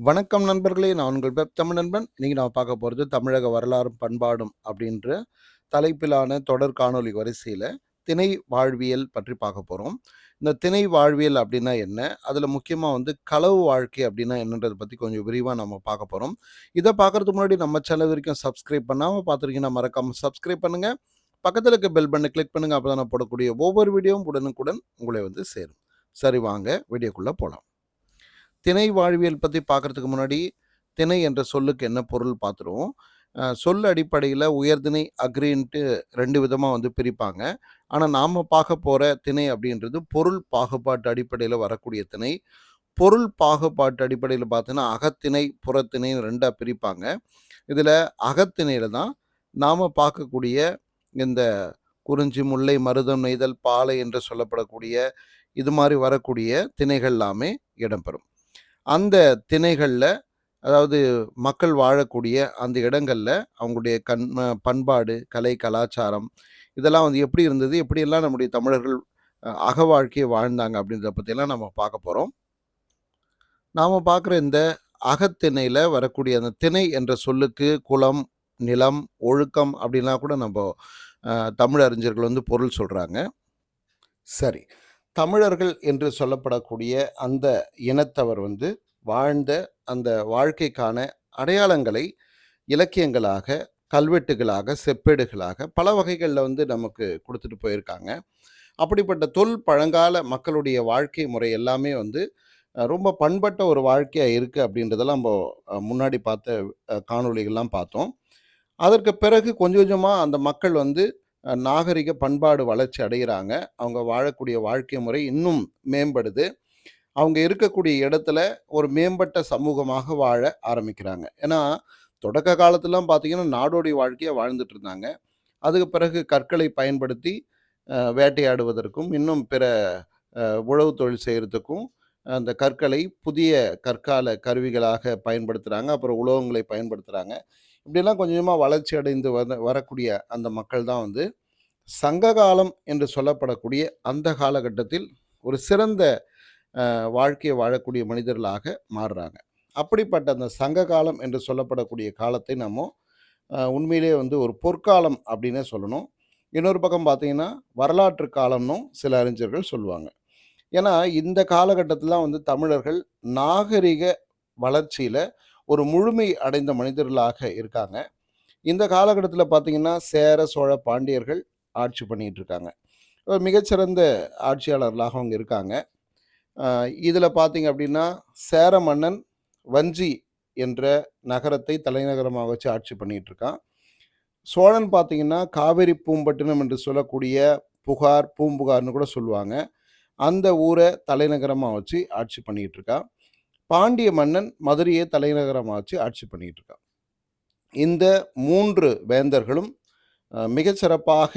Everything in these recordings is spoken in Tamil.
வணக்கம் நண்பர்களே! நான் உங்கள் பெப் தமிழ் நண்பன். இன்னைக்கு நான் பார்க்க போகிறது தமிழக வரலாறும் பண்பாடும் அப்படின்ற தலைப்பிலான தொடர் காணொலி வரிசையில் திணை வாழ்வியல் பற்றி பார்க்க போகிறோம் இந்த திணை வாழ்வியல் அப்படின்னா என்ன? அதில் முக்கியமாக வந்து களவு வாழ்க்கை அப்படின்னா என்னன்றத பற்றி கொஞ்சம் விரிவாக நம்ம பார்க்க போகிறோம் இதை பார்க்கறதுக்கு முன்னாடி நம்ம சேனல் வரைக்கும் சப்ஸ்கிரைப் பண்ணாமல் பார்த்துருக்கீங்கன்னா மறக்காமல் சப்ஸ்கிரைப் பண்ணுங்க. பக்கத்தில் இருக்க பெல் பண்ணு கிளிக் பண்ணுங்கள் அப்போ தான் நான் போடக்கூடிய ஒவ்வொரு வீடியோவும் உடனுக்குடன் உங்களை வந்து சேரும். சரி வாங்க வீடியோக்குள்ளே போகலாம் திணை வாழ்வியல் பற்றி பார்க்கறதுக்கு முன்னாடி, திணை என்ற சொல்லுக்கு என்ன பொருள் பார்த்துருவோம். சொல் அடிப்படையில் உயர்திணை, அக்ரின்ட்டு ரெண்டு விதமாக வந்து பிரிப்பாங்க. ஆனால் நாம் பார்க்க போகிற திணை அப்படின்றது பொருள் பாகுபாட்டு அடிப்படையில் வரக்கூடிய திணை. பொருள் பாகுபாட்டு அடிப்படையில் பார்த்தீங்கன்னா, அகத்திணை, புறத்திணைன்னு ரெண்டாக பிரிப்பாங்க. இதில் அகத்திணையில் தான் நாம் பார்க்கக்கூடிய இந்த குறிஞ்சி, முல்லை, மருதம், நெய்தல், பாலை என்று சொல்லப்படக்கூடிய இது மாதிரி வரக்கூடிய திணைகள் எல்லாமே இடம்பெறும். அந்த திணைகளில் அதாவது மக்கள் வாழக்கூடிய அந்த இடங்களில் அவங்களுடைய கண் பண்பாடு, கலை, கலாச்சாரம் இதெல்லாம் வந்து எப்படி இருந்தது? எப்படியெல்லாம் நம்முடைய தமிழர்கள் அக வாழ்க்கையை வாழ்ந்தாங்க அப்படின்றத பற்றியெல்லாம் நம்ம பார்க்க போகிறோம் நாம் பார்க்குற இந்த அகத்திணையில் வரக்கூடிய அந்த திணை என்ற சொல்லுக்கு குலம், நிலம், ஒழுக்கம் அப்படின்லாம் கூட நம்ம தமிழறிஞர்கள் தமிழ் அறிஞர்கள் வந்து பொருள் சொல்கிறாங்க சரி. தமிழர்கள் என்று சொல்லப்படக்கூடிய அந்த இனத்தவர் வந்து வாழ்ந்த அந்த வாழ்க்கைக்கான அடையாளங்களை இலக்கியங்களாக, கல்வெட்டுகளாக, செப்பேடுகளாக பல வகைகளில் வந்து நமக்கு கொடுத்துட்டு போயிருக்காங்க. அப்படிப்பட்ட தொல் பழங்கால மக்களுடைய வாழ்க்கை முறை எல்லாமே வந்து ரொம்ப பண்பட்ட ஒரு வாழ்க்கையாக இருக்குது அப்படின்றதெல்லாம் நம்ம முன்னாடி பார்த்த காணொலிகள்லாம் காணொளிகள்லாம் பார்த்தோம். அதற்கு பிறகு கொஞ்சம் கொஞ்சமாக அந்த மக்கள் வந்து நாகரிக பண்பாடு வளர்ச்சி அடைகிறாங்க அவங்க வாழக்கூடிய வாழ்க்கை முறை இன்னும் மேம்படுது. அவங்க இருக்கக்கூடிய இடத்துல ஒரு மேம்பட்ட சமூகமாக வாழ ஆரம்பிக்கிறாங்க. ஏன்னா, தொடக்க காலத்துலலாம் பார்த்தீங்கன்னா, நாடோடி வாழ்க்கையை வாழ்ந்துட்டு இருந்தாங்க. அதுக்கு பிறகு கற்களை பயன்படுத்தி வேட்டையாடுவதற்கும், இன்னும் பிற உழவு தொழில் செய்கிறதுக்கும் அந்த கற்களை புதிய கற்கால கருவிகளாக பயன்படுத்துகிறாங்க அப்புறம் உலோகங்களை பயன்படுத்துகிறாங்க இப்படிலாம் கொஞ்சமாக வளர்ச்சி அடைந்து வர வரக்கூடிய அந்த மக்கள் தான் வந்து சங்ககாலம் என்று சொல்லப்படக்கூடிய அந்த காலகட்டத்தில் ஒரு சிறந்த வாழ்க்கையை வாழக்கூடிய மனிதர்களாக மாறுறாங்க. அப்படிப்பட்ட அந்த சங்க காலம் என்று சொல்லப்படக்கூடிய காலத்தை நம்ம உண்மையிலே உண்மையிலேயே வந்து ஒரு பொற்காலம் அப்படின்னே சொல்லணும். இன்னொரு பக்கம் பார்த்தீங்கன்னா, வரலாற்று காலம்னும் சில அறிஞர்கள் சொல்லுவாங்க. ஏன்னா, இந்த காலகட்டத்தில் வந்து தமிழர்கள் நாகரிக வளர்ச்சியில் ஒரு முழுமை அடைந்த மனிதர்களாக இருக்காங்க. இந்த காலகட்டத்தில் பார்த்தீங்கன்னா, சேர, சோழ, பாண்டியர்கள் ஆட்சி பண்ணிகிட்டு இருக்காங்க. மிகச்சிறந்த ஆட்சியாளர்களாக அவங்க இருக்காங்க. இதில் பார்த்தீங்க அப்படின்னா, சேர மன்னன் வஞ்சி என்ற நகரத்தை தலைநகரமாக வச்சு ஆட்சி பண்ணிகிட்டு இருக்கான். சோழன் பார்த்தீங்கன்னா, காவிரி பூம்பட்டினம் என்று சொல்லக்கூடிய புகார், பூம்புகார்னு கூட சொல்லுவாங்க. அந்த ஊரை தலைநகரமாக வச்சு ஆட்சி பண்ணிகிட்டு இருக்கான். பாண்டிய மன்னன் மதுரையை தலைநகரமாக ஆட்சி பண்ணிகிட்டு இருக்கான். இந்த மூன்று வேந்தர்களும் மிகச்சிறப்பாக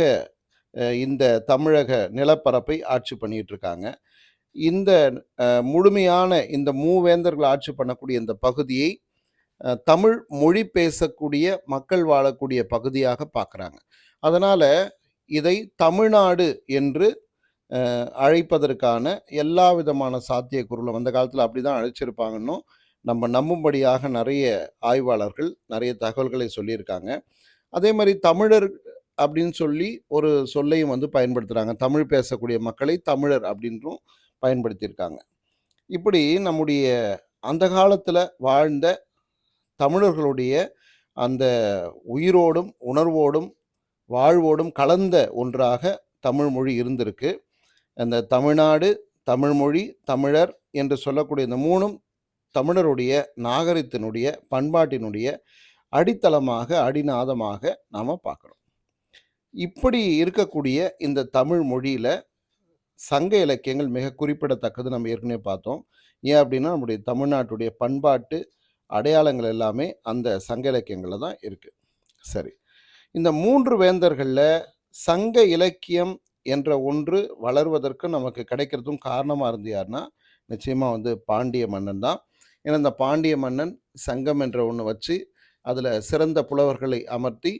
இந்த தமிழக நிலப்பரப்பை ஆட்சி பண்ணிகிட்டு இருக்காங்க. இந்த முழுமையான இந்த மூவேந்தர்கள் ஆட்சி பண்ணக்கூடிய இந்த பகுதியை தமிழ் மொழி பேசக்கூடிய மக்கள் வாழக்கூடிய பகுதியாக பார்க்குறாங்க. அதனால் இதை தமிழ்நாடு என்று அழைப்பதற்கான எல்லா விதமான சாத்தியக்கூறுகளும் அந்த காலத்தில அப்படிதான் அழைச்சிருப்பாங்கன்னும் நம்ம நம்பும்படியாக நிறைய ஆய்வாளர்கள் நிறைய தகவல்களை சொல்லியிருக்காங்க. அதே மாதிரி தமிழர் அப்படின்னு சொல்லி ஒரு சொல்லையும் வந்து பயன்படுத்துகிறாங்க தமிழ் பேசக்கூடிய மக்களை தமிழர் அப்படின்றும் பயன்படுத்தியிருக்காங்க. இப்படி நம்முடைய அந்த காலத்தில் வாழ்ந்த தமிழர்களுடைய அந்த உயிரோடும், உணர்வோடும், வாழ்வோடும் கலந்த ஒன்றாக தமிழ் மொழி இருந்திருக்கு. அந்த தமிழ்நாடு, தமிழ்மொழி, தமிழர் என்று சொல்லக்கூடிய இந்த மூணும் தமிழருடைய நாகரிகத்தினுடைய, பண்பாட்டினுடைய அடித்தளமாக, அடிநாதமாக நாம் பார்க்கணும் இப்படி இருக்கக்கூடிய இந்த தமிழ் மொழியில் சங்க இலக்கியங்கள் மிக குறிப்பிடத்தக்கது நம்ம ஏற்கனவே பார்த்தோம். ஏன் அப்படின்னா, நம்முடைய தமிழ்நாட்டுடைய பண்பாட்டு அடையாளங்கள் எல்லாமே அந்த சங்க இலக்கியங்களில் தான் இருக்குது சரி. இந்த மூன்று வேந்தர்களில் சங்க இலக்கியம் என்ற ஒன்று வளர்வதற்கு நமக்கு கிடைக்கிறதும் காரணமாக இருந்தது யாருன்னா, நிச்சயமாக வந்து பாண்டிய மன்னன் தான். ஏன்னா, இந்த பாண்டிய மன்னன் சங்கம் என்ற ஒன்று வச்சு, அதில் சிறந்த புலவர்களை அமர்த்தி,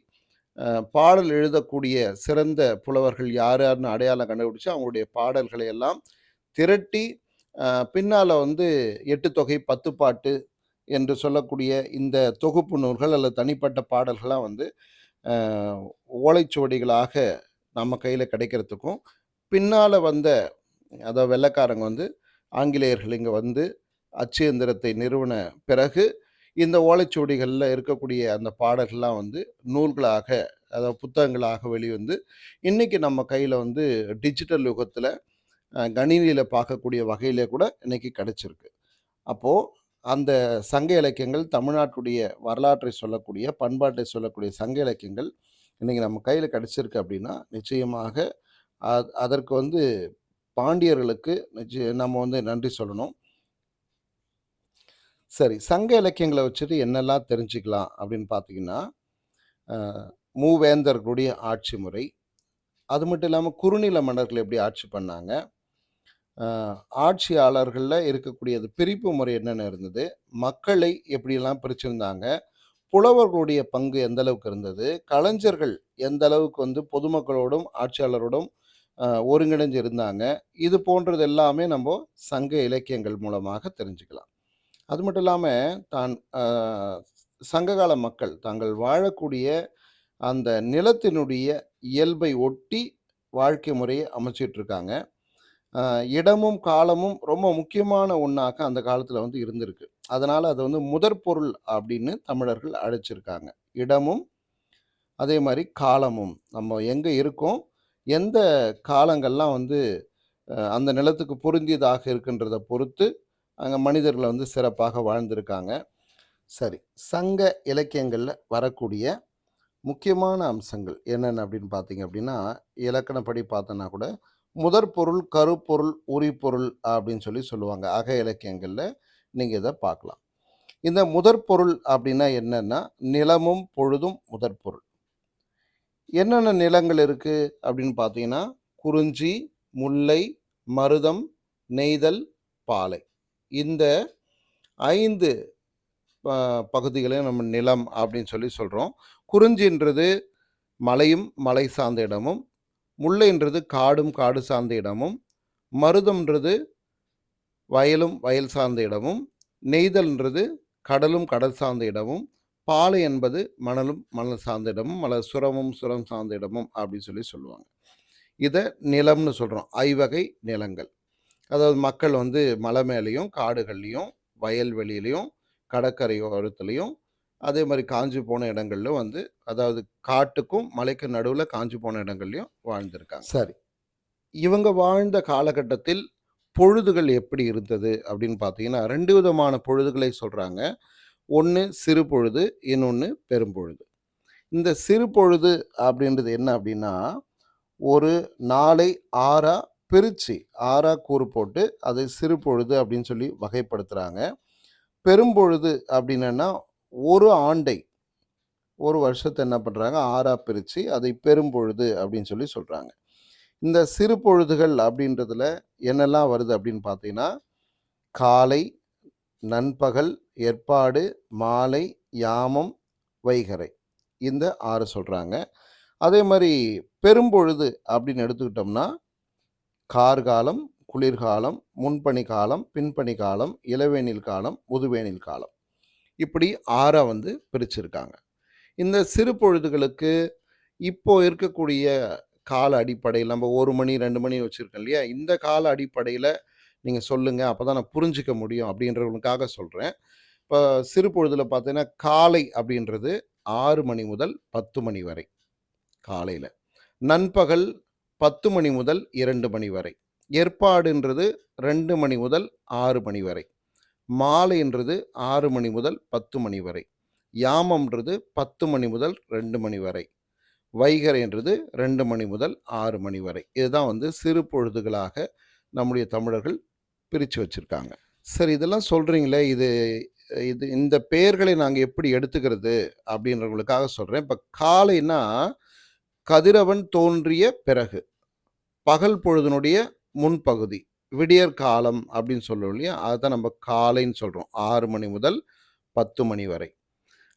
பாடல் எழுதக்கூடிய சிறந்த புலவர்கள் யார் யாருன்னு அடையாளம் கண்டுபிடிச்சு, அவங்களுடைய பாடல்களை எல்லாம் திரட்டி, பின்னால் வந்து எட்டு தொகை, 10 பாட்டு என்று சொல்லக்கூடிய இந்த தொகுப்பு நூல்கள் அல்லது தனிப்பட்ட பாடல்கள்லாம் வந்து ஓலைச்சுவடிகளாக நம்ம கையில் கிடைக்கிறதுக்கும், பின்னால் வந்த அதாவது வெள்ளைக்காரங்க வந்து ஆங்கிலேயர்கள் இங்கே வந்து அச்சு எந்திரத்தை நிறுவன பிறகு, இந்த ஓலைச்சுவடிகளில் இருக்கக்கூடிய அந்த பாடல்கள்லாம் வந்து நூல்களாக, அதாவது புத்தகங்களாக வெளிவந்து, இன்னைக்கு நம்ம கையில் வந்து டிஜிட்டல் யுகத்தில் கணினியில் பார்க்கக்கூடிய வகையிலே கூட இன்றைக்கி கிடச்சிருக்கு. அப்போது அந்த சங்க இலக்கியங்கள் தமிழ்நாட்டுடைய வரலாற்றை சொல்லக்கூடிய, பண்பாட்டை சொல்லக்கூடிய சங்க இலக்கியங்கள் இன்னைக்கு நம்ம கையில் கிடச்சிருக்கு அப்படின்னா, நிச்சயமாக அதற்கு வந்து பாண்டியர்களுக்கு நம்ம வந்து நன்றி சொல்லணும். சரி, சங்க இலக்கியங்களை வச்சுட்டு என்னெல்லாம் தெரிஞ்சுக்கலாம் அப்படின்னு பார்த்தீங்கன்னா, மூவேந்தர்களுடைய ஆட்சி முறை, அது மட்டும் இல்லாமல் குறுநில மன்னர்கள் எப்படி ஆட்சி பண்ணாங்க, ஆட்சியாளர்களில் இருக்கக்கூடியது பிரிப்பு முறை என்னென்ன இருந்தது, மக்களை எப்படியெல்லாம் பிரிச்சிருந்தாங்க, புலவர்களுடைய பங்கு எந்த அளவுக்கு இருந்தது, கலைஞர்கள் எந்த அளவுக்கு வந்து பொதுமக்களோடும், ஆட்சியாளரோடும் ஒருங்கிணைஞ்சு இருந்தாங்க, இது போன்றது எல்லாமே நம்ம சங்க இலக்கியங்கள் மூலமாக தெரிஞ்சுக்கலாம். அது மட்டும் இல்லாமல் தான் சங்ககால மக்கள் தாங்கள் வாழக்கூடிய அந்த நிலத்தினுடைய இயல்பை ஒட்டி வாழ்க்கை முறையை அமைச்சிட்டுருக்காங்க. இடமும், காலமும் ரொம்ப முக்கியமான ஒன்றாக அந்த காலத்தில் வந்து இருந்திருக்கு. அதனால் அது வந்து முதற்பொருள் அப்படின்னு தமிழர்கள் அழைச்சிருக்காங்க. இடமும், அதே மாதிரி காலமும். நம்ம எங்கே இருக்கோம், எந்த காலங்கள்லாம் வந்து அந்த நிலத்துக்கு பொருந்தியதாக இருக்குன்றத பொறுத்து, அங்கே மனிதர்கள் வந்து சிறப்பாக வாழ்ந்திருக்காங்க. சரி, சங்க இலக்கியங்களில் வரக்கூடிய முக்கியமான அம்சங்கள் என்னென்ன அப்படின்னு பார்த்தீங்க அப்படின்னா, இலக்கணப்படி பார்த்தோன்னா கூட, முதற்பொருள், கருப்பொருள், உரிப்பொருள் அப்படின்னு சொல்லி சொல்லுவாங்க. அக இலக்கியங்களில் நீங்கள் இதை பார்க்கலாம். இந்த முதற்பொருள் அப்படின்னா என்னென்னா நிலமும், பொழுதும் முதற்பொருள். என்னென்ன நிலங்கள் இருக்குது அப்படின்னு பார்த்தீங்கன்னா, குறிஞ்சி, முல்லை, மருதம், நெய்தல், பாலை. இந்த ஐந்து ப பகுதிகளையும் நம்ம நிலம் அப்படின்னு சொல்லி சொல்கிறோம் குறிஞ்சின்றது மலையும், மலை சார்ந்த இடமும், முல்லைன்றது காடும், காடு சார்ந்த இடமும், மருதம்ன்றது வயலும், வயல் சார்ந்த இடமும், நெய்தல்ன்றது கடலும், கடல் சார்ந்த இடமும், பாலை என்பது மணலும், மணல் சார்ந்த இடமும், அல்லது சுரமும், சுரம் சார்ந்த இடமும் அப்படின்னு சொல்லி சொல்லுவாங்க. இத நிலம்னு சொல்றோம். ஐவகை நிலங்கள். அதாவது மக்கள் வந்து மலை மேலயும், காடுகள்லயும், வயல்வெளியிலயும், கடற்கரை ஓரத்திலயும், அதே மாரி காஞ்சு போன இடங்கள்ல வந்து அதாவது காட்டுக்கும், மலைக்கும் நடுவுல காஞ்சு போன இடங்கள்லயும் வாழ்ந்திருக்காங்க. சரி. இவங்க வாழ்ந்த காலகட்டத்தில் பொழுதுகள் எப்படி இருந்தது அப்படின்னு பார்த்தீங்கன்னா, ரெண்டு விதமான பொழுதுகளை சொல்கிறாங்க ஒன்று சிறு பொழுது, இன்னொன்று பெரும்பொழுது. இந்த சிறு பொழுது அப்படின்றது என்ன அப்படின்னா, ஒரு நாளை ஆறாக பிரிச்சு ஆறாக கூறு போட்டு, அதை சிறு பொழுது அப்படின்னு சொல்லி வகைப்படுத்துகிறாங்க பெரும்பொழுது அப்படின்னா ஒரு ஆண்டை, ஒரு வருஷத்தை என்ன பண்ணுறாங்க ஆறா பிரிச்சு, அதை பெரும்பொழுது அப்படின்னு சொல்லி சொல்கிறாங்க இந்த சிறு பொழுதுகள் அப்படின்றதுல என்னெல்லாம் வருது அப்படின்னு பார்த்தீங்கன்னா, காலை, நண்பகல், ஏற்பாடு மாலை, யாமம், வைகறை. இந்த ஆறு சொல்கிறாங்க அதே மாதிரி பெரும்பொழுது அப்படின்னு எடுத்துக்கிட்டோம்னா, கார்காலம், குளிர்காலம், முன்பணி காலம், பின்பணி காலம், இளவேனில் காலம், முதுவேனில் காலம். இப்படி ஆறாக வந்து பிரிச்சிருக்காங்க. இந்த சிறு பொழுதுகளுக்கு இப்போ இருக்கக்கூடிய கால அடிப்படையில் நம்ம ஒரு மணி, ரெண்டு மணி வச்சுருக்கோம் இல்லையா? இந்த கால அடிப்படையில் நீங்கள் சொல்லுங்கள் அப்போ தான் நான் புரிஞ்சுக்க முடியும் அப்படின்றவங்களுக்காக சொல்கிறேன் இப்போ சிறு பொழுதில் பார்த்தீங்கன்னா, காலை அப்படின்றது ஆறு மணி முதல் 10 மணி வரை, காலையில் நண்பகல் 10 மணி முதல் இரண்டு மணி வரை. ஏற்பாடுன்றது ரெண்டு மணி முதல் ஆறு மணி வரை. மாலைன்றது ஆறு மணி முதல் 10 மணி வரை. யாமம்ன்றது 10 மணி முதல் ரெண்டு மணி வரை. வைகரைன்றது ரெண்டு மணி முதல் ஆறு மணி வரை. இதுதான் வந்து சிறு பொழுதுகளாக நம்முடைய தமிழர்கள் பிரித்து வச்சுருக்காங்க சரி இதெல்லாம் சொல்கிறீங்களே இது இது இந்த பெயர்களை நாங்கள் எப்படி எடுத்துக்கிறது அப்படின்றவங்களுக்காக சொல்கிறேன் இப்போ காலைனா கதிரவன் தோன்றிய பிறகு. பகல் பொழுதினுடைய முன்பகுதி. விடியற் காலம் அப்படின்னு சொல்லுவோம் இல்லையா? அதுதான் நம்ம காலைன்னு சொல்கிறோம் ஆறு மணி முதல் 10 மணி வரை.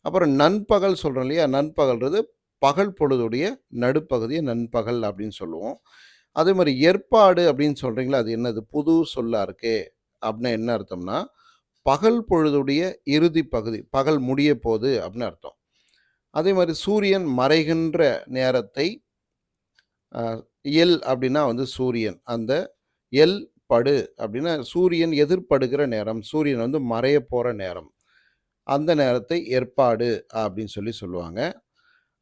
அப்புறம் நண்பகல் சொல்கிறோம் இல்லையா? நண்பகல்ன்றது பகல் பொழுதுடைய நடுப்பகுதியை நண்பகல் அப்படின்னு சொல்லுவோம். அதே மாதிரி ஏற்பாடு அப்படின்னு சொல்கிறீங்களா அது என்னது? புது சொல்லாக இருக்கே! அப்படின்னா என்ன அர்த்தம்னா, பகல் பொழுதுடைய இறுதி பகுதி. பகல் முடிய போகுது அப்படின்னு அர்த்தம். அதே மாதிரி சூரியன் மறைகின்ற நேரத்தை எல் அப்படின்னா வந்து சூரியன். அந்த எல் படு அப்படின்னா சூரியன் எதிர்படுகிற நேரம். சூரியன் வந்து மறையப் போகிற நேரம். அந்த நேரத்தை ஏற்பாடு அப்படின்னு சொல்லி சொல்லுவாங்க.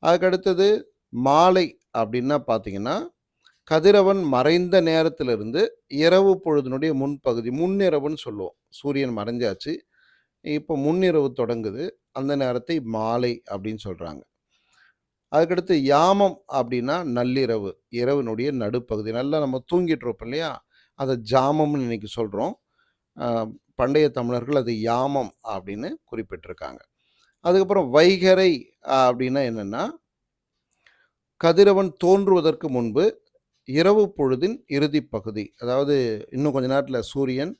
அதுக்கடுத்தது மாலை அப்படின்னா பார்த்தீங்கன்னா, கதிரவன் மறைந்த நேரத்திலிருந்து இரவு பொழுதினுடைய முன்பகுதி. முன்னிரவுன்னு சொல்லுவோம். சூரியன் மறைஞ்சாச்சு. இப்போ முன்னிரவு தொடங்குது. அந்த நேரத்தை மாலை அப்படின்னு சொல்கிறாங்க அதுக்கடுத்து யாமம் அப்படின்னா நள்ளிரவு. இரவினுடைய நடுப்பகுதி. நல்லா நம்ம தூங்கிட்டு இருப்போம் இல்லையா? அதை ஜாமம்னு இன்னைக்கு சொல்கிறோம் பண்டைய தமிழர்கள் அது யாமம் அப்படின்னு குறிப்பிட்டிருக்காங்க. அதுக்கப்புறம் வைகறை அப்படின்னா என்னென்னா கதிரவன் தோன்றுவதற்கு முன்பு இரவு பொழுதின் இறுதி பகுதி. அதாவது இன்னும் கொஞ்ச நேரத்தில் சூரியன்,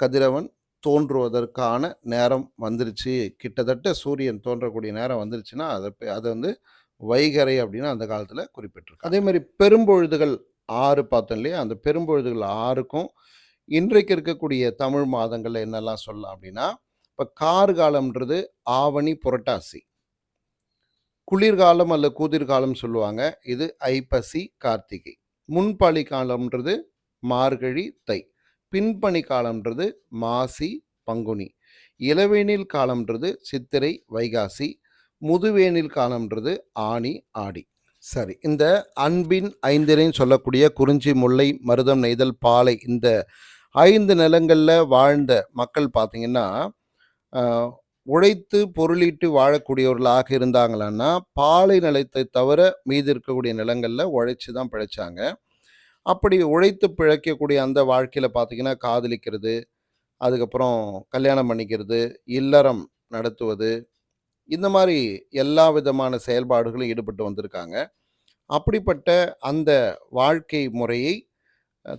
கதிரவன் தோன்றுவதற்கான நேரம் வந்துருச்சு. கிட்டத்தட்ட சூரியன் தோன்றக்கூடிய நேரம் வந்துருச்சுன்னா, அதை அதை வந்து வைகறை அப்படின்னு அந்த காலத்தில் குறிப்பிட்டிருக்கு அதே மாதிரி பெரும்பொழுதுகள் ஆறு பார்த்தோம் இல்லையா? அந்த பெரும்பொழுதுகள் ஆறுக்கும் இன்றைக்கு இருக்கக்கூடிய தமிழ் மாதங்களில் என்னெல்லாம் சொல்லலாம் அப்படின்னா, இப்போ கார்காலம்ன்றது ஆவணி, புரட்டாசி. குளிர்காலம் அல்ல கூதிர்காலம் சொல்லுவாங்க. இது ஐப்பசி, கார்த்திகை. முன்பனி காலம்ன்றது மார்கழி, தை. பின்பணி காலம்ன்றது மாசி, பங்குனி. இளவேனில் காலம்ன்றது சித்திரை, வைகாசி. முதுவேனில் காலம்ன்றது ஆனி, ஆடி. சரி. இந்த அன்பின் ஐந்திரைன்னு சொல்லக்கூடிய குறிஞ்சி, முல்லை, மருதம், நெய்தல், பாலை இந்த ஐந்து நிலங்களில் வாழ்ந்த மக்கள் பார்த்திங்கன்னா உழைத்து பொருளீட்டு வாழக்கூடியவர்களாக இருந்தாங்களான்னா, பாலை நிலத்தை தவிர மீதி இருக்கக்கூடிய நிலங்களில் உழைச்சி தான் பிழைச்சாங்க. அப்படி உழைத்து பிழைக்கக்கூடிய அந்த வாழ்க்கையில் பார்த்தீங்கன்னா, காதலிக்கிறது, அதுக்கப்புறம் கல்யாணம் பண்ணிக்கிறது, இல்லறம் நடத்துவது, இந்த மாதிரி எல்லா விதமான செயல்பாடுகளும் ஈடுபட்டு வந்திருக்காங்க. அப்படிப்பட்ட அந்த வாழ்க்கை முறையை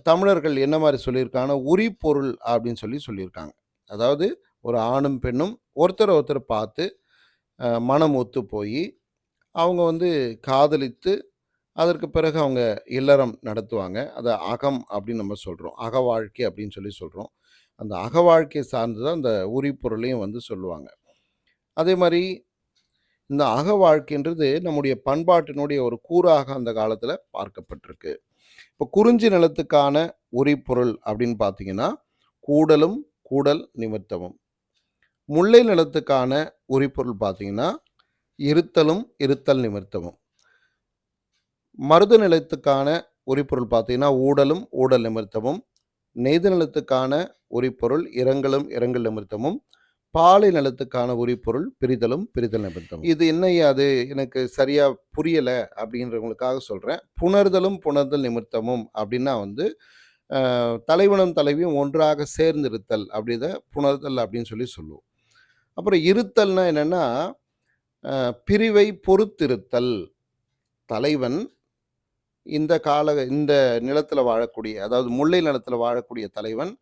தமிழர்கள் என்ன மாதிரி சொல்லியிருக்காங்கன்னா, உரிப்பொருள் அப்படின்னு சொல்லி சொல்லியிருக்காங்க. அதாவது ஒரு ஆணும், பெண்ணும் ஒருத்தர் ஒருத்தர் பார்த்து மனம் ஒத்து போய் அவங்க வந்து காதலித்து, அதற்கு பிறகு அவங்க இல்லறம் நடத்துவாங்க. அதை அகம் அப்படின்னு நம்ம சொல்கிறோம் அக வாழ்க்கை அப்படின்னு சொல்லி சொல்கிறோம் அந்த அக வாழ்க்கை சார்ந்து தான் அந்த உரிப்பொருளையும் வந்து சொல்லுவாங்க. அதே மாதிரி இந்த அக வாழ்க்கைன்றது நம்முடைய பண்பாட்டினுடைய ஒரு கூறாக அந்த காலத்தில் பார்க்கப்பட்டிருக்கு. இப்போ குறிஞ்சி நிலத்துக்கான உரிப்பொருள் அப்படின்னு பார்த்தீங்கன்னா, கூடலும், கூடல் நிமித்தமும். முல்லை நிலத்துக்கான உரிப்பொருள் பார்த்தீங்கன்னா, இருத்தலும், இருத்தல் நிமித்தமும். மருத நிலத்துக்கான உரிப்பொருள் பார்த்தீங்கன்னா, ஊடலும், ஊடல் நிமித்தமும். நெய்து நிலத்துக்கான உரிப்பொருள் இரங்கலும், இரங்கல் நிமித்தமும். பாலை நிலத்துக்கான உரிப்பொருள் பிரிதலும், பிரிதல் நிமித்தம் இது என்ன அது எனக்கு சரியாக புரியலை அப்படின்றவங்களுக்காக சொல்கிறேன் புணர்தலும், புணர்தல் நிமித்தமும் அப்படின்னா வந்து, தலைவனும், தலைவியும் ஒன்றாக சேர்ந்திருத்தல் அப்படித புணர்தல் அப்படின்னு சொல்லி சொல்லுவோம். அப்புறம் இருத்தல்னா என்னென்னா பிரிவை பொறுத்திருத்தல். தலைவன் இந்த கால இந்த நிலத்தில் வாழக்கூடிய அதாவது முல்லை நிலத்தில் வாழக்கூடிய தலைவன்,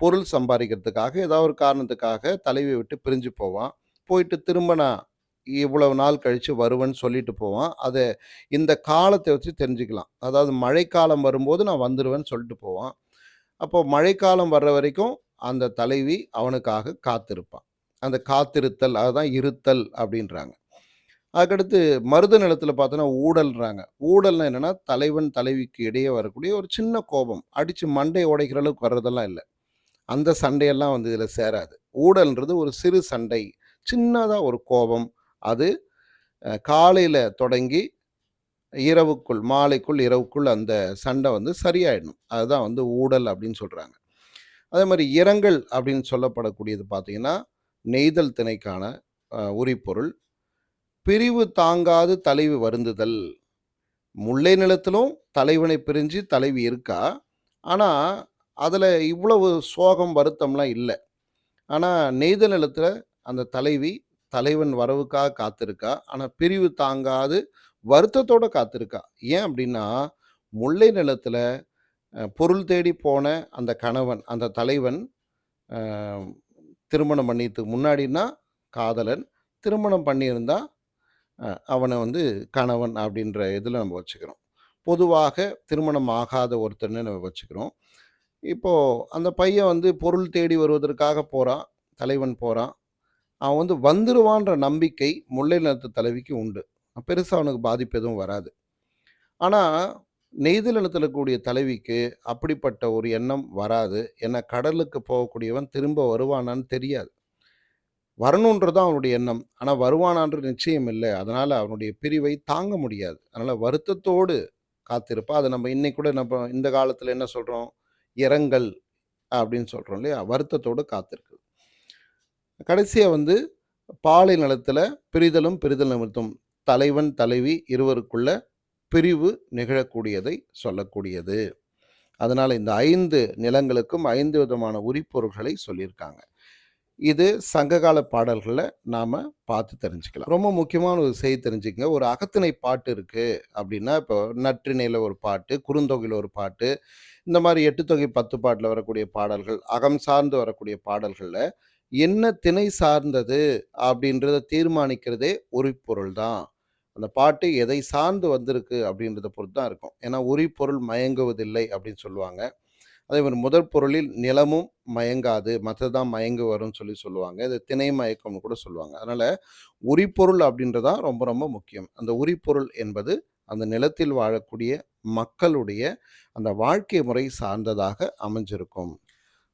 பொருள் சம்பாதிக்கிறதுக்காக ஏதாவது ஒரு காரணத்துக்காக தலைவியை விட்டு பிரிஞ்சு போவான். போயிட்டு திரும்ப நான் இவ்வளவு நாள் கழித்து வருவேன்னு சொல்லிட்டு போவான். அதை இந்த காலத்தை வச்சு தெரிஞ்சுக்கலாம். அதாவது மழைக்காலம் வரும்போது நான் வந்துடுவேன்னு சொல்லிட்டு போவான். அப்போ மழைக்காலம் வர்ற வரைக்கும் அந்த தலைவி அவனுக்காக காத்திருப்பான் அந்த காத்திருத்தல் அதுதான் இருத்தல் அப்படின்றாங்க. அதுக்கடுத்து மருத நிலத்தில் பார்த்தோன்னா ஊடல்ன்றாங்க ஊடல்னா என்னென்னா தலைவன், தலைவிக்கு இடையே வரக்கூடிய ஒரு சின்ன கோபம். அடித்து மண்டை உடைக்கிற அளவுக்கு வர்றதெல்லாம் இல்லை அந்த சண்டையெல்லாம் வந்து இதில் சேராது. ஊடல்ன்றது ஒரு சிறு சண்டை. சின்னதாக ஒரு கோபம். அது காலையில் தொடங்கி இரவுக்குள், மாலைக்குள், இரவுக்குள் அந்த சண்டை வந்து சரியாயிடணும். அதுதான் வந்து ஊடல் அப்படின்னு சொல்கிறாங்க அதே மாதிரி இரங்கல் அப்படின்னு சொல்லப்படக்கூடியது பார்த்திங்கன்னா நெய்தல் திணைக்கான உரிப்பொருள். பிரிவு தாங்காது தலைவி வருந்துதல். முல்லை நிலத்திலும் தலைவனை பிரிஞ்சு தலைவி இருக்கா. ஆனால் அதில் இவ்வளவு சோகம், வருத்தம்லாம் இல்லை ஆனால் நெய்தல் நிலத்தில் அந்த தலைவி தலைவன் வரவுக்காக காத்திருக்கா. ஆனால் பிரிவு தாங்காது வருத்தத்தோடு காத்திருக்கா. ஏன் அப்படின்னா, முல்லை நிலத்தில் பொருள் தேடி போன அந்த கணவன், அந்த தலைவன் திருமணம் பண்ணிக்கிறதுக்கு முன்னாடின்னா காதலன். திருமணம் பண்ணியிருந்தா அவனை வந்து கணவன் அப்படின்ற இதில் நம்ம வச்சுக்கிறோம். பொதுவாக திருமணம் ஆகாத ஒருத்தன்னு நம்ம வச்சுக்கிறோம். இப்போது அந்த பையன் வந்து பொருள் தேடி வருவதற்காக போகிறான் தலைவன் போகிறான் அவன் வந்து வந்துருவான்ற நம்பிக்கை முல்லை நிலத்து தலைவிக்கு உண்டு. பெருசாக அவனுக்கு பாதிப்பு எதுவும் வராது. ஆனால் நெய்தல் நிலத்தில இருக்கக்கூடிய தலைவிக்கு அப்படிப்பட்ட ஒரு எண்ணம் வராது. ஏன்னா கடலுக்கு போகக்கூடியவன் திரும்ப வருவானான்னு தெரியாது. வரணுன்றது தான் அவனுடைய எண்ணம். ஆனால் வருவானான்ற நிச்சயம் இல்லை அதனால் அவனுடைய பிரிவை தாங்க முடியாது. அதனால் வருத்தத்தோடு காத்திருப்பா. அது நம்ம இன்னைக்கு கூட நம்ம இந்த காலத்தில் என்ன சொல்கிறோம் இரங்கல் அப்படின்னு சொல்கிறோம் இல்லையா? வருத்தத்தோடு காத்திருக்கு கடைசியாக வந்து பாலை நிலத்தில் பிரிதலும் பிரிதல் நிமித்தம் தலைவன், தலைவி இருவருக்குள்ள பிரிவு நிகழக்கூடியதை சொல்லக்கூடியது. அதனால் இந்த ஐந்து நிலங்களுக்கும் ஐந்து விதமான உரிப்பொருள்களை சொல்லியிருக்காங்க. இது சங்ககால பாடல்களில் நாம் பார்த்து தெரிஞ்சுக்கலாம். ரொம்ப முக்கியமான ஒரு செய்தி தெரிஞ்சுக்கங்க. ஒரு அகத்திணை பாட்டு இருக்குது அப்படின்னா, இப்போ நற்றிணையில் ஒரு பாட்டு, குறுந்தொகையில் ஒரு பாட்டு, இந்த மாதிரி எட்டு தொகை பத்து பாட்டில் வரக்கூடிய பாடல்கள், அகம் சார்ந்து வரக்கூடிய பாடல்களில் என்ன திணை சார்ந்தது அப்படின்றத தீர்மானிக்கிறதே உரிப்பொருள் தான். அந்த பாட்டு எதை சார்ந்து வந்திருக்கு அப்படின்றத பொறுத்து தான் இருக்கும். ஏன்னா உரிப்பொருள் மயங்குவதில்லை அப்படின்னு சொல்லுவாங்க. அதே மாதிரி முதற் பொருளில் நிலமும் மயங்காது. மற்றதான் மயங்கு வரும்னு சொல்லி சொல்லுவாங்க. இது திணை மயக்கம்னு கூட சொல்லுவாங்க. அதனால் உரிப்பொருள் அப்படின்றது தான் ரொம்ப ரொம்ப முக்கியம். அந்த உரிப்பொருள் என்பது அந்த நிலத்தில் வாழக்கூடிய மக்களுடைய அந்த வாழ்க்கை முறை சார்ந்ததாக அமைஞ்சிருக்கும்.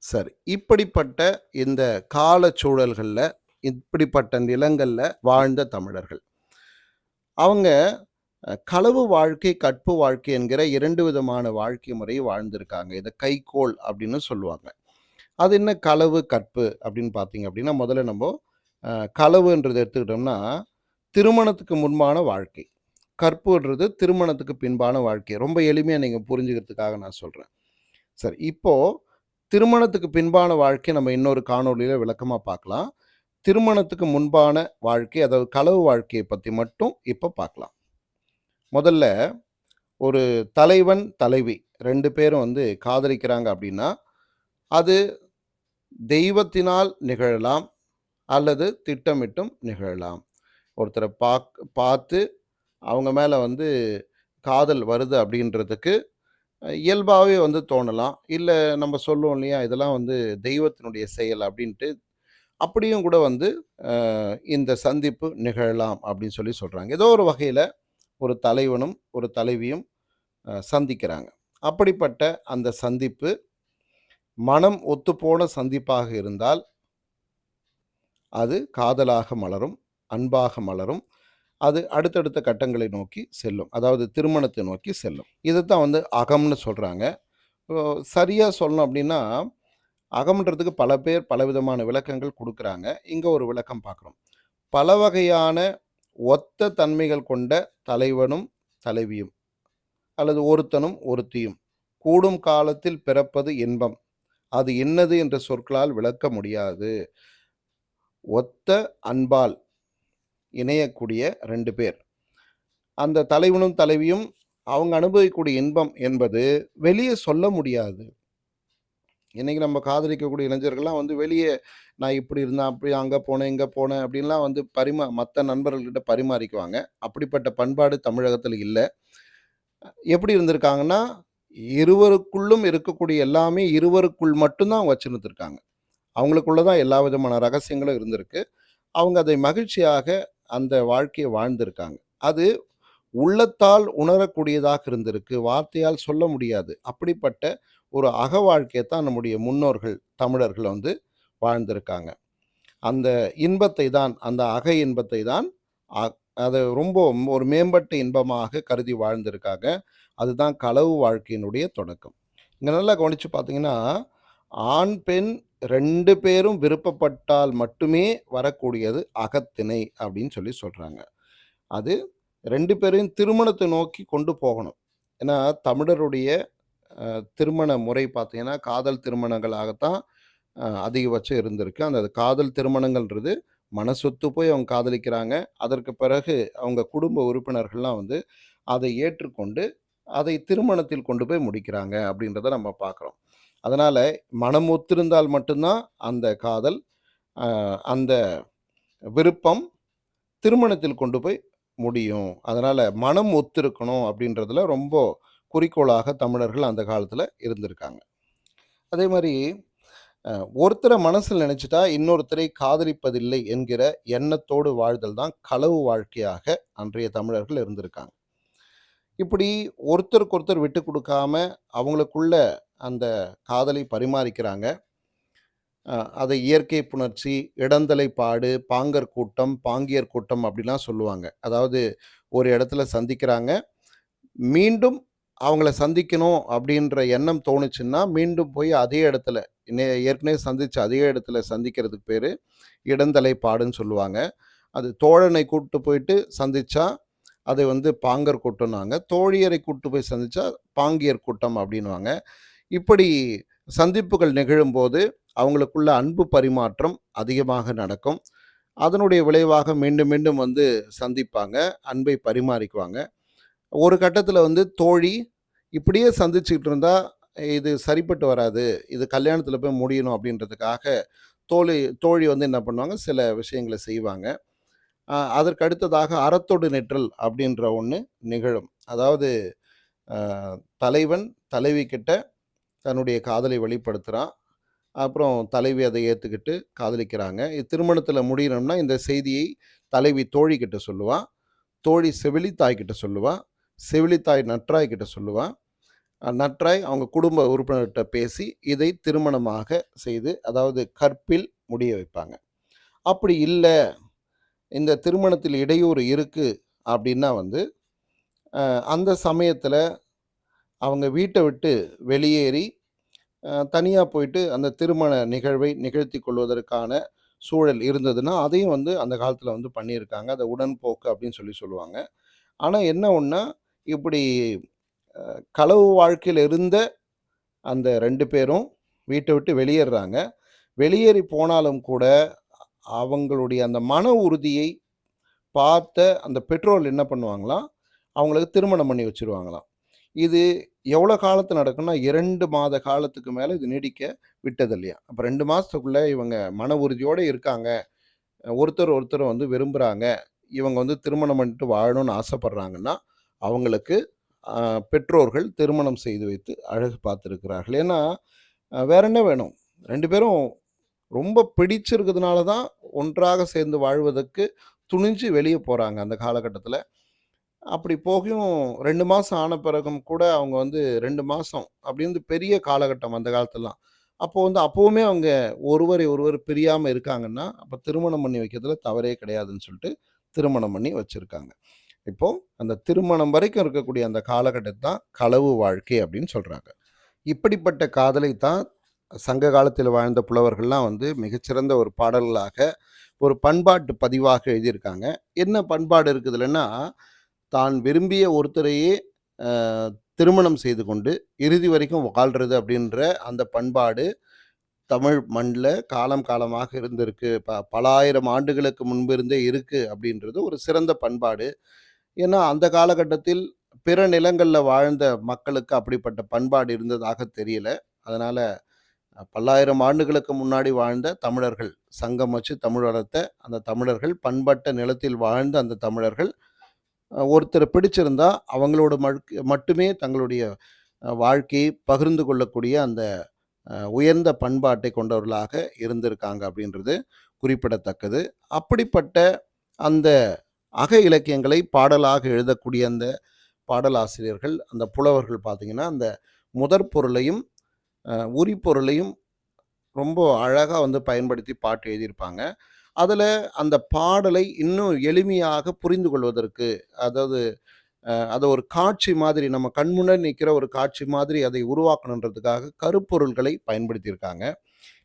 சரி. இப்படிப்பட்ட இந்த காலச்சூழல்கள்ல, இப்படிப்பட்ட நிலங்களில் வாழ்ந்த தமிழர்கள். அவங்க களவு வாழ்க்கை, கற்பு வாழ்க்கை என்கிற இரண்டு விதமான வாழ்க்கை முறையை வாழ்ந்திருக்காங்க. இதை கைக்கோள் அப்படின்னு சொல்லுவாங்க. அது என்ன களவு, கற்பு அப்படின்னு பார்த்தீங்க அப்படின்னா, முதல்ல நம்ம களவுன்றது எடுத்துக்கிட்டோம்னா, திருமணத்துக்கு முன்பான வாழ்க்கை. கற்புன்றது திருமணத்துக்கு பின்பான வாழ்க்கை. ரொம்ப எளிமையாக நீங்கள் புரிஞ்சுக்கிறதுக்காக நான் சொல்கிறேன் சரி. இப்போ திருமணத்துக்கு பின்பான வாழ்க்கை நம்ம இன்னொரு காணொளியில விளக்கமாக பார்க்கலாம். திருமணத்துக்கு முன்பான வாழ்க்கை, அதாவது களவு வாழ்க்கையை பற்றி மட்டும் இப்போ பார்க்கலாம். முதல்ல ஒரு தலைவன், தலைவி ரெண்டு பேரும் வந்து காதலிக்கிறாங்க அப்படின்னா, அது தெய்வத்தினால் நிகழலாம். அல்லது திட்டமிட்டும் நிகழலாம். ஒருத்தரை பாக் பார்த்து அவங்க மேலே வந்து காதல் வருது அப்படின்றதுக்கு இயல்பாகவே வந்து தோணலாம். இல்லை நம்ம சொல்லுவோம் இல்லையா? இதெல்லாம் வந்து தெய்வத்தினுடைய செயல் அப்படின்ட்டு. அப்படியும் கூட வந்து இந்த சந்திப்பு நிகழலாம் அப்படின்னு சொல்லி சொல்கிறாங்க ஏதோ ஒரு வகையில் ஒரு தலைவனும், ஒரு தலைவியும் சந்திக்கிறாங்க. அப்படிப்பட்ட அந்த சந்திப்பு மனம் ஒத்துப்போன சந்திப்பாக இருந்தால் அது காதலாக மலரும், அன்பாக மலரும். அது அடுத்தடுத்த கட்டங்களை நோக்கி செல்லும். அதாவது திருமணத்தை நோக்கி செல்லும். இதத்தான் வந்து அகம்னு சொல்கிறாங்க சரியாக சொல்லணும் அப்படின்னா, அகம்ன்றதுக்கு பல பேர் பலவிதமான விளக்கங்கள் கொடுக்குறாங்க இங்கே ஒரு விளக்கம் பார்க்குறோம். பல வகையான ஒத்த தன்மைகள் கொண்ட தலைவனும், தலைவியும். அல்லது ஒருத்தனும், ஒருத்தியும். கூடும் காலத்தில் பிறப்பது இன்பம். அது என்னது என்ற சொற்களால் விளக்க முடியாது. ஒத்த அன்பால் இணையக்கூடிய ரெண்டு பேர். அந்த தலைவனும், தலைவியும் அவங்க அனுபவிக்கக்கூடிய இன்பம் என்பது வெளியே சொல்ல முடியாது. இன்றைக்கி நம்ம காதலிக்கக்கூடிய இளைஞர்கள்லாம் வந்து வெளியே நான் இப்படி இருந்தேன், அப்படி அங்கே போனேன், இங்கே போனேன் அப்படின்லாம் வந்து பரிமா மற்ற நண்பர்கள்கிட்ட பரிமாறிக்குவாங்க. அப்படிப்பட்ட பண்பாடு தமிழகத்தில் இல்லை எப்படி இருந்திருக்காங்கன்னா, இருவருக்குள்ளும் இருக்கக்கூடிய எல்லாமே இருவருக்குள் மட்டும்தான் வச்சுருந்துருக்காங்க அவங்க அவங்களுக்குள்ள தான் எல்லா விதமான ரகசியங்களும் இருந்திருக்கு. அவங்க அதை மகிழ்ச்சியாக அந்த வாழ்க்கையை வாழ்ந்திருக்காங்க. அது உள்ளத்தால் உணரக்கூடியதாக இருந்திருக்கு. வார்த்தையால் சொல்ல முடியாது. அப்படிப்பட்ட ஒரு அக வாழ்க்கையை தான் நம்முடைய முன்னோர்கள், தமிழர்கள் வந்து வாழ்ந்திருக்காங்க. அந்த இன்பத்தை தான் அந்த அக இன்பத்தை தான் அ ரொம்ப ஒரு மேம்பட்ட இன்பமாக கருதி வாழ்ந்திருக்காங்க. அதுதான் களவு வாழ்க்கையினுடைய தொடக்கம். இங்கே நல்லா கவனிச்சு பார்த்தீங்கன்னா, ஆண், பெண் ரெண்டு பேரும் விருப்பப்பட்டால் மட்டுமே வரக்கூடியது அகத்திணை அப்படின்னு சொல்லி சொல்கிறாங்க அது ரெண்டு பேரையும் திருமணத்தை நோக்கி கொண்டு போகணும். ஏன்னா தமிழருடைய திருமண முறை பார்த்தீங்கன்னா, காதல் திருமணங்களாகத்தான் அதிகபட்சம் இருந்திருக்கு. அந்த காதல் திருமணங்கள்ன்றது மனசொத்து போய் அவங்க காதலிக்கிறாங்க. அதற்கு பிறகு அவங்க குடும்ப உறுப்பினர்கள்லாம் வந்து அதை ஏற்றுக்கொண்டு, அதை திருமணத்தில் கொண்டு போய் முடிக்கிறாங்க அப்படின்றத நம்ம பார்க்குறோம். அதனால் மனம் ஒத்திருந்தால் மட்டும்தான் அந்த காதல், அந்த விருப்பம் திருமணத்தில் கொண்டு போய் முடியும். அதனால் மனம் ஒத்திருக்கணும் அப்படின்றதுல ரொம்ப குறிக்கோளாக தமிழர்கள் அந்த காலத்தில் இருந்திருக்காங்க. அதே மாதிரி ஒருத்தரை மனசில் நினச்சிட்டா இன்னொருத்தரை காதலிப்பதில்லை என்கிற எண்ணத்தோடு வாழ்தல் தான் களவு வாழ்க்கையாக அன்றைய தமிழர்கள் இருந்திருக்காங்க. இப்படி ஒருத்தருக்கு ஒருத்தர் விட்டு கொடுக்காம அவங்களுக்குள்ள அந்த காதலை பரிமாறிக்கிறாங்க. அதை இயற்கை புணர்ச்சி, இடந்தலை பாடு, பாங்கர் கூட்டம், பாங்கியர் கூட்டம் அப்படிலாம் சொல்லுவாங்க. அதாவது ஒரு இடத்துல சந்திக்கிறாங்க. மீண்டும் அவங்கள சந்திக்கணும் அப்படின்ற எண்ணம் தோணுச்சுன்னா, மீண்டும் போய் அதே இடத்துல நே ஏற்கனவே சந்திச்ச அதே இடத்துல சந்திக்கிறதுக்கு பேர் இடந்தலை பாடுன்னு சொல்லுவாங்க. அது தோழனை கூப்பிட்டு போயிட்டு சந்திச்சா, அது வந்து பாங்கர் கூட்டம்னாங்க தோழியரை கூப்பிட்டு போய் சந்திச்சா, பாங்கியர் கூட்டம் அப்படின்னுவாங்க. இப்படி சந்திப்புகள் நிகழும்போது, அவங்களுக்குள்ள அன்பு பரிமாற்றம் அதிகமாக நடக்கும். அதனுடைய விளைவாக மீண்டும் மீண்டும் வந்து சந்திப்பாங்க. அன்பை பரிமாறிக்குவாங்க. ஒரு கட்டத்தில் வந்து தோழி, இப்படியே சந்திச்சுக்கிட்டு இருந்தால் இது சரிப்பட்டு வராது. இது கல்யாணத்தில் போய் முடியணும் அப்படின்றதுக்காக, தோழி தோழி வந்து என்ன பண்ணுவாங்க, சில விஷயங்களை செய்வாங்க. அதற்கு அடுத்ததாக அறத்தொடு நெற்றல் அப்படின்ற ஒன்று நிகழும். அதாவது தலைவன் தலைவி கிட்ட தன்னுடைய காதலை வெளிப்படுத்துகிறான் அப்புறம் தலைவி அதை ஏற்றுக்கிட்டு காதலிக்கிறாங்க. இது திருமணத்தில் முடியணும்னா, இந்த செய்தியை தலைவி தோழிக்கிட்ட சொல்லுவான் தோழி செவிலி தாய்கிட்ட சொல்லுவா. செவிலித்தாய் நட்ராய் கிட்ட சொல்லுவான் நட்ராய் அவங்க குடும்ப உறுப்பினர்கிட்ட பேசி, இதை திருமணமாக செய்து, அதாவது கற்பில் முடிய வைப்பாங்க. அப்படி இல்லை இந்த திருமணத்தில் இடையூறு இருக்குது அப்படின்னா வந்து, அந்த சமயத்தில் அவங்க வீட்டை விட்டு வெளியேறி, தனியாக போயிட்டு அந்த திருமண நிகழ்வை நிகழ்த்தி கொள்வதற்கான சூழல் இருந்ததுன்னா, அதையும் வந்து அந்த காலத்தில் வந்து பண்ணியிருக்காங்க. அதை உடன்போக்கு அப்படின்னு சொல்லி சொல்லுவாங்க. ஆனால் என்ன ஒன்றா இப்படி களவு வாழ்க்கையில இருந்த அந்த ரெண்டு பேரும் வீட்டை விட்டு வெளியேறுறாங்க. வெளியேறி போனாலும் கூட, அவங்களுடைய அந்த மன உறுதியை பார்த்த அந்த பெற்றோர்கள் என்ன பண்ணுவாங்களாம், அவங்களுக்கு திருமணம் பண்ணி வச்சுருவாங்களாம். இது எவ்வளோ காலத்து நடக்கும்னா, இரண்டு மாத காலத்துக்கு மேலே இது நீடிக்க விட்டதில்லையா அப்போ ரெண்டு மாதத்துக்குள்ளே இவங்க மன உறுதியோடு இருக்காங்க. ஒருத்தர் ஒருத்தர் வந்து விரும்புகிறாங்க இவங்க வந்து திருமணம் பண்ணிட்டு வாழணும்னு ஆசைப்பட்றாங்கன்னா அவங்களுக்கு பெற்றோர்கள் திருமணம் செய்து வைத்து அழகு பார்த்துருக்கிறார்கள் ஏன்னா, வேற என்ன வேணும்? ரெண்டு பேரும் ரொம்ப பிடிச்சிருக்கிறதுனால தான் ஒன்றாக சேர்ந்து வாழ்வதற்கு துணிஞ்சு வெளியே போகிறாங்க அந்த காலகட்டத்தில் அப்படி போகியும் ரெண்டு மாதம் ஆன பிறகும் கூட அவங்க வந்து ரெண்டு மாதம் அப்படின்னு பெரிய காலகட்டம் அந்த காலத்துலலாம். அப்போது வந்து அப்போவுமே அவங்க ஒருவரை ஒருவர் பிரியாமல் இருக்காங்கன்னா, அப்போ திருமணம் பண்ணி வைக்கிறதுல தவறே கிடையாதுன்னு சொல்லிட்டு திருமணம் பண்ணி வச்சுருக்காங்க இப்போ அந்த திருமணம் வரைக்கும் இருக்கக்கூடிய அந்த காலகட்டத்தை தான் களவு வாழ்க்கை அப்படின்னு சொல்கிறாங்க இப்படிப்பட்ட காதலை தான் சங்க காலத்தில் வாழ்ந்த புலவர்கள்லாம் வந்து மிகச்சிறந்த ஒரு பாடல்களாக, ஒரு பண்பாட்டு பதிவாக எழுதியிருக்காங்க. என்ன பண்பாடு இருக்குதுலன்னா தான் விரும்பிய ஒருத்தரையே திருமணம் செய்து கொண்டு, இறுதி வரைக்கும் வாழ்கிறது அப்படின்ற அந்த பண்பாடு, தமிழ் மண்ணில் காலம் காலமாக இருந்திருக்கு. ப பலாயிரம் ஆண்டுகளுக்கு முன்பு இருந்தே இருக்குது அப்படின்றது ஒரு சிறந்த பண்பாடு. ஏன்னா, அந்த காலகட்டத்தில் பிற நிலங்களில் வாழ்ந்த மக்களுக்கு அப்படிப்பட்ட பண்பாடு இருந்ததாக தெரியல. அதனால் பல்லாயிரம் ஆண்டுகளுக்கு முன்னாடி வாழ்ந்த தமிழர்கள், சங்கம் வச்சு தமிழ் வளர்த்த அந்த தமிழர்கள், பண்பட்ட நிலத்தில் வாழ்ந்த அந்த தமிழர்கள், ஒருத்தர் பிடிச்சிருந்தா அவங்களோட மட்டுமே தங்களுடைய வாழ்க்கையை பகிர்ந்து கொள்ளக்கூடிய அந்த உயர்ந்த பண்பாட்டை கொண்டவர்களாக இருந்திருக்காங்க அப்படின்றது குறிப்பிடத்தக்கது. அப்படிப்பட்ட அந்த அக இலக்கியங்களை பாடலாக எழுதக்கூடிய அந்த பாடலாசிரியர்கள், அந்த புலவர்கள் பார்த்திங்கன்னா அந்த முதற் பொருளையும், உரிப்பொருளையும் ரொம்ப அழகாக வந்து பயன்படுத்தி பாட்டு எழுதியிருப்பாங்க. அதில் அந்த பாடலை இன்னும் எளிமையாக புரிந்து கொள்வதற்கு, அதாவது அதை ஒரு காட்சி மாதிரி நம்ம கண்முன்னே நிற்கிற ஒரு காட்சி மாதிரி அதை உருவாக்கணுன்றதுக்காக கருப்பொருள்களை பயன்படுத்தியிருக்காங்க.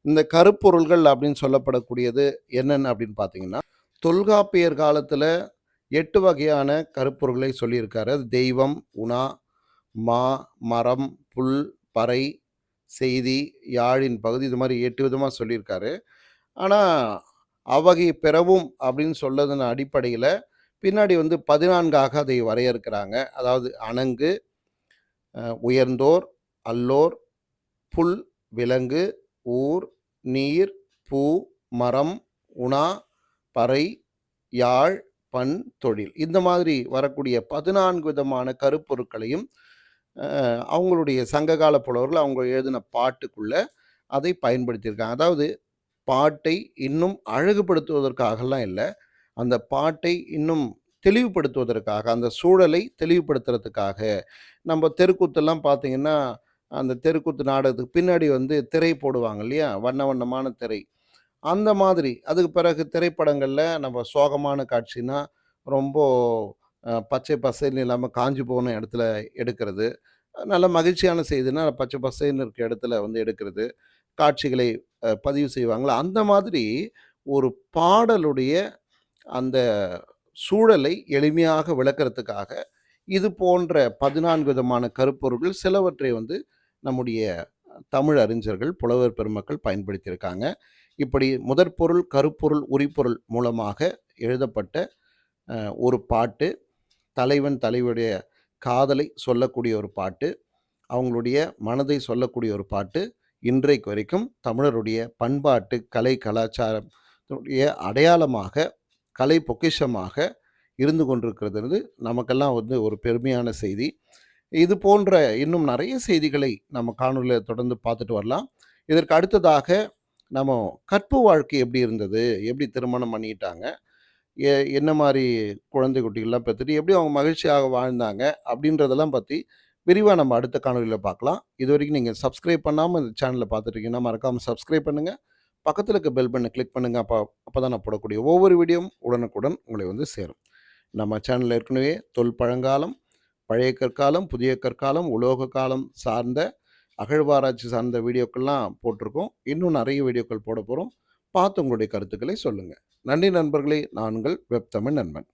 இந்த கருப்பொருள்கள் அப்படின்னு சொல்லப்படக்கூடியது என்னென்ன அப்படின்னு பார்த்தீங்கன்னா, தொல்காப்பியர் காலத்தில் எட்டு வகையான கருப்பொருள்களை சொல்லியிருக்காரு. அது தெய்வம், உணா, மா, மரம், புல், பறை, செய்தி, யாழின் பகுதி இது மாதிரி எட்டு விதமாக சொல்லியிருக்காரு. ஆனால் அவ்வகை பிறவும் அப்படின்னு சொல்லதன் அடிப்படையில் பின்னாடி வந்து 14ஆக அதை வரையறுக்கிறாங்க. அதாவது அணங்கு, உயர்ந்தோர், அல்லோர், புல், விலங்கு, ஊர், நீர், பூ, மரம், உணா, பறை, யாழ், பண், தொழில். இந்த மாதிரி வரக்கூடிய 14 விதமான கருப்பொருட்களையும், அவங்களுடைய சங்ககால புலவர்கள் அவங்க எழுதின பாட்டுக்குள்ள அதை பயன்படுத்தியிருக்காங்க. அதாவது பாட்டை இன்னும் அழகுபடுத்துவதற்காகலாம் இல்லை அந்த பாட்டை இன்னும் தெளிவுபடுத்துவதற்காக, அந்த சூழலை தெளிவுபடுத்துறதுக்காக. நம்ம தெருக்கூத்தெல்லாம் பார்த்தீங்கன்னா, அந்த தெருக்கூத்து நாடகத்துக்கு பின்னாடி வந்து திரை போடுவாங்க இல்லையா? வண்ண வண்ணமான திரை. அந்த மாதிரி. அதுக்கு பிறகு திரைப்படங்களில் நம்ம சோகமான காட்சினா, ரொம்ப பச்சை பசேல்னு இல்லாமல் காஞ்சு போன இடத்துல எடுக்கிறது. நல்ல மகிழ்ச்சியான செய்தினா, பச்சை பசேல்னு இருக்க இடத்துல வந்து எடுக்கிறது. காட்சிகளை பதிவு செய்வாங்களா அந்த மாதிரி ஒரு பாடலுடைய அந்த சூழலை எளிமையாக விளக்கறதுக்காக, இது போன்ற 14 விதமான கருப்பொருள்கள் சிலவற்றை வந்து நம்முடைய தமிழ் அறிஞர்கள், புலவர் பெருமக்கள் பயன்படுத்தியிருக்காங்க. இப்படி முதற்பொருள், கருப்பொருள், உரிப்பொருள் மூலமாக எழுதப்பட்ட ஒரு பாட்டு. தலைவன், தலைவருடைய காதலை சொல்லக்கூடிய ஒரு பாட்டு. அவங்களுடைய மனதை சொல்லக்கூடிய ஒரு பாட்டு. இன்றைக்கு வரைக்கும் தமிழருடைய பண்பாட்டு, கலை, கலாச்சாரத்துடைய அடையாளமாக, கலை பொக்கிஷமாக இருந்து கொண்டிருக்கிறது நமக்கெல்லாம் வந்து ஒரு பெருமையான செய்தி. இது போன்ற இன்னும் நிறைய செய்திகளை நம்ம காணொலியில் தொடர்ந்து பார்த்துட்டு வரலாம். இதற்கு அடுத்ததாக நம்ம கற்பு வாழ்க்கை எப்படி இருந்தது? எப்படி திருமணம் பண்ணிக்கிட்டாங்க? எ என்ன மாதிரி குழந்தை குட்டிகள்லாம் பெத்துட்டு, எப்படி அவங்க மகிழ்ச்சியாக வாழ்ந்தாங்க? அப்படின்றதெல்லாம் பற்றி விரிவாக நம்ம அடுத்த காணொலியில் பார்க்கலாம். இது வரைக்கும் நீங்கள் சப்ஸ்கிரைப் பண்ணாமல் இந்த சேனலில் பார்த்துட்டு மறக்காமல் சப்ஸ்கிரைப் பண்ணுங்கள் பக்கத்தில் இருக்க பெல் பண்ணை கிளிக் பண்ணுங்கள் அப்போ அப்போ தான் நான் போடக்கூடிய ஒவ்வொரு வீடியோவும் உடனுக்குடன் உங்களை வந்து சேரும். நம்ம சேனலில் ஏற்கனவே தொல் பழங்காலம், பழைய கற்காலம், புதிய கற்காலம், உலோக காலம் சார்ந்த அகழ்வாராய்ச்சி சார்ந்த வீடியோக்கள்லாம் போட்டிருக்கோம். இன்னும் நிறைய வீடியோக்கள் போடப் போகிறோம் பார்த்து உங்களுடைய கருத்துக்களை சொல்லுங்கள் நன்றி நண்பர்களே! நான் வெப்தமிழ் நண்பன்.